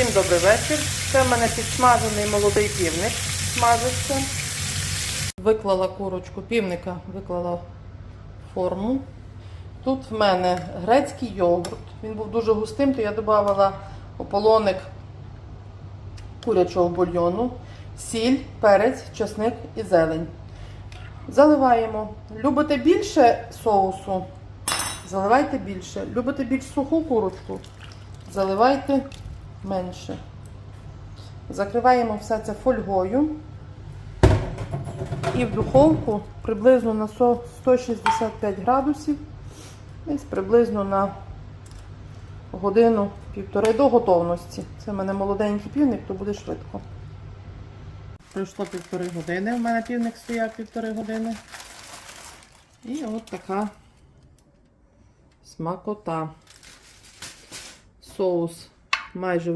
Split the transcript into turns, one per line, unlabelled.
Всім добрий вечір. Це в мене підсмажений молодий півник. Смажиться. Виклала курочку півника, виклала форму. Тут в мене грецький йогурт. Він був дуже густим, то я додавала ополоник курячого бульйону, сіль, перець, чесник і зелень. Заливаємо. Любите більше соусу? Заливайте більше. Любите більш суху курочку? Заливайте менше. Закриваємо все це фольгою. І в духовку приблизно на 165 градусів. Десь приблизно на годину-півтори до готовності. Це в мене молоденький півник, то буде швидко. Пройшло півтори години. У мене півник стояв півтори години. І от така смакота. Соус майже